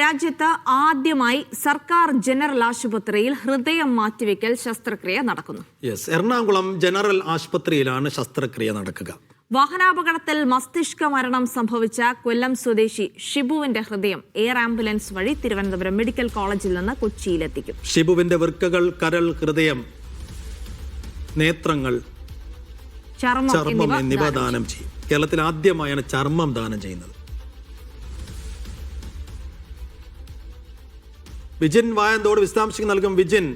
രാജ്യത്ത് ആദ്യമായി സർക്കാർ ജനറൽ ആശുപത്രിയിൽ ഹൃദയം മാറ്റിവെക്കൽ ശസ്ത്രക്രിയ നടക്കുന്നു. യെസ് എറണാകുളം ജനറൽ ആശുപത്രിയിലാണ് ശസ്ത്രക്രിയ നടക്കുക. വാഹനാപകടത്തിൽ മസ്തിഷ്ക മരണം സംഭവിച്ച കൊല്ലം സ്വദേശി ഷിബുവിന്റെ ഹൃദയം എയർ ആംബുലൻസ് വഴി തിരുവനന്തപുരം മെഡിക്കൽ കോളേജിൽ നിന്ന് കൊച്ചിയിലെത്തിക്കും. ഷിബുവിന്റെ വൃക്കകൾ കരൾ ഹൃദയം നേത്രങ്ങൾ ചർമ്മം എന്നിവ ദാനം ചെയ്യും. കേരളത്തിൽ ആദ്യമായാണ് ചർമ്മം ദാനം ചെയ്യുന്നത്. വിജിൻ വായന്തോട് വിശദാംശങ്ങൾ നൽകും. വിജിൻ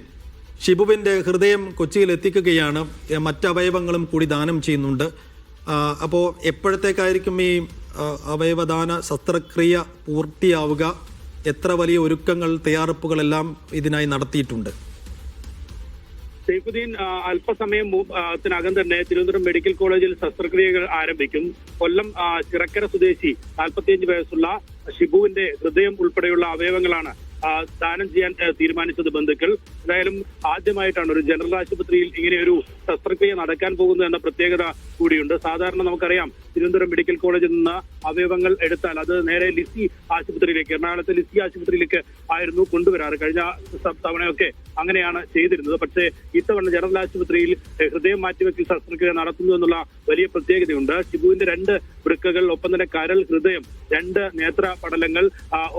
ഷിബുവിന്റെ ഹൃദയം കൊച്ചിയിൽ എത്തിക്കുകയാണ്. മറ്റവയവങ്ങളും കൂടി ദാനം ചെയ്യുന്നുണ്ട്. അപ്പോൾ എപ്പോഴത്തേക്കായിരിക്കും ഈ അവയവദാന ശസ്ത്രക്രിയ പൂർത്തിയാവുക? എത്ര വലിയ ഒരുക്കങ്ങൾ തയ്യാറെടുപ്പുകളെല്ലാം ഇതിനായി നടത്തിയിട്ടുണ്ട്? സൈഫുദ്ദീൻ അല്പസമയം ത്തിനകം തന്നെ തിരുവനന്തപുരം മെഡിക്കൽ കോളേജിൽ ശസ്ത്രക്രിയകൾ ആരംഭിക്കും. കൊല്ലം ചിറക്കര സ്വദേശി നാൽപ്പത്തിയഞ്ച് വയസ്സുള്ള ഷിബുവിന്റെ ഹൃദയം ഉൾപ്പെടെയുള്ള അവയവങ്ങളാണ് ദാനം ചെയ്യാൻ തീരുമാനിച്ചത് ബന്ധുക്കൾ. എന്തായാലും ആദ്യമായിട്ടാണ് ഒരു ജനറൽ ആശുപത്രിയിൽ ഇങ്ങനെ ഒരു ശസ്ത്രക്രിയ നടക്കാൻ പോകുന്നു എന്ന പ്രത്യേകത കൂടിയുണ്ട്. സാധാരണ നമുക്കറിയാം തിരുവനന്തപുരം മെഡിക്കൽ കോളേജിൽ നിന്ന് അവയവങ്ങൾ എടുത്താൽ അത് നേരെ ലിസി ആശുപത്രിയിലേക്ക് എറണാകുളത്തെ ലിസി ആശുപത്രിയിലേക്ക് ആയിരുന്നു കൊണ്ടുവരാറ്. കഴിഞ്ഞ തവണയൊക്കെ അങ്ങനെയാണ് ചെയ്തിരുന്നത്. പക്ഷേ ഇത്തവണ ജനറൽ ആശുപത്രിയിൽ ഹൃദയം മാറ്റിവെക്കൽ ശസ്ത്രക്രിയ നടത്തുന്നു എന്നുള്ള വലിയ പ്രത്യേകതയുണ്ട്. ഷിബുവിന്റെ രണ്ട് വൃക്കകൾ ഒപ്പം തന്നെ കരൾ ഹൃദയം രണ്ട് നേത്ര പടലങ്ങൾ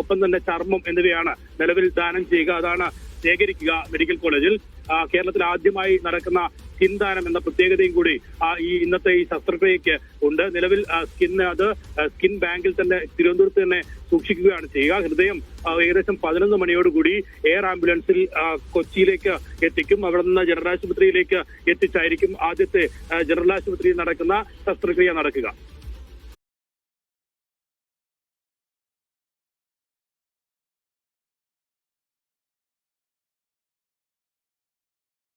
ഒപ്പം തന്നെ ചർമ്മം എന്നിവയാണ് നിലവിൽ ദാനം ചെയ്യുക. അതാണ് ശേഖരിക്കുക മെഡിക്കൽ കോളേജിൽ. കേരളത്തിൽ ആദ്യമായി നടക്കുന്ന സ്കിൻ ദാനം എന്ന പ്രത്യേകതയും കൂടി ഈ ഇന്നത്തെ ഈ ശസ്ത്രക്രിയക്ക് ഉണ്ട്. നിലവിൽ സ്കിൻ അത് സ്കിൻ ബാങ്കിൽ തന്നെ തിരുവനന്തപുരത്ത് തന്നെ സൂക്ഷിക്കുകയാണ് ചെയ്യുക. ഹൃദയം ഏകദേശം പതിനൊന്ന് മണിയോടുകൂടി എയർ ആംബുലൻസിൽ കൊച്ചിയിലേക്ക് എത്തിക്കും. അവിടെ നിന്ന് ജനറൽ ആശുപത്രിയിലേക്ക് എത്തിച്ചായിരിക്കും ആദ്യത്തെ ജനറൽ ആശുപത്രിയിൽ നടക്കുന്ന ശസ്ത്രക്രിയ നടക്കുക.